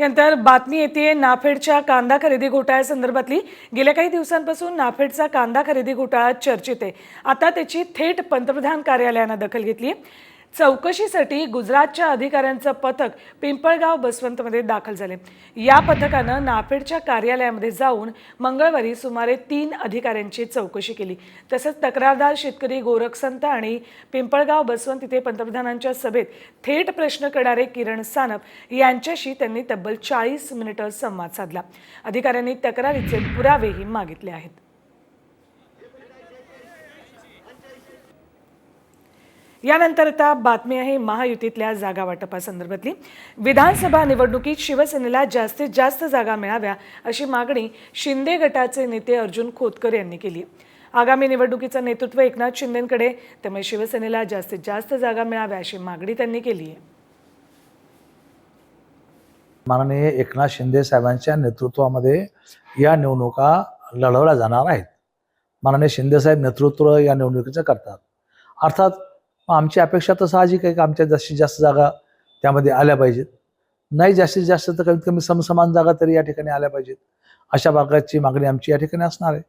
यानंतर बातमी येते नाफेडच्या कांदा खरेदी घोटाळ्यासंदर्भातली गेल्या काही दिवसांपासून नाफेडचा कांदा खरेदी घोटाळा चर्चेत आहे. आता त्याची थेट पंतप्रधान कार्यालयानं दखल घेतली चौकशीसाठी गुजरातच्या अधिकाऱ्यांचं पथक पिंपळगाव बसवंतमध्ये दाखल झाले. या पथकानं नाफेडच्या कार्यालयामध्ये जाऊन मंगळवारी सुमारे तीन अधिकाऱ्यांची चौकशी केली. तसंच तक्रारदार शेतकरी गोरख संत आणि पिंपळगाव बसवंत इथे पंतप्रधानांच्या सभेत थेट प्रश्न करणारे किरण सानप यांच्याशी त्यांनी तब्बल चाळीस मिनिटं संवाद साधला. अधिकाऱ्यांनी तक्रारीचे पुरावेही मागितले आहेत. यानंतर आता बातमी आहे महायुतीतल्या जागा वाटपासंदर्भातली विधानसभा निवडणुकीत शिवसेनेला जास्तीत जास्त जागा मिळाव्या अशी मागणी शिंदे गटाचे नेते अर्जुन खोतकर यांनी केली. आगामी निवडणुकीचं नेतृत्व एकनाथ शिंदेकडे त्यामुळे शिवसेनेला जास्तीत जास्त जागा मिळाव्या अशी मागणी त्यांनी केली आहे. माननीय एकनाथ शिंदे साहेबांच्या नेतृत्वामध्ये या निवडणुका लढवल्या जाणार आहेत. माननीय शिंदेसाहेब नेतृत्व या निवडणुकीचं करतात. अर्थात आमची अपेक्षा तर साहजिक आहे की आमच्या जास्तीत जास्त जागा त्यामध्ये आल्या पाहिजेत. नाही जास्तीत जास्त तर कमीत कमी समसमान जागा तरी या ठिकाणी आल्या पाहिजेत. अशा भागाची मागणी आमची या ठिकाणी असणार आहे.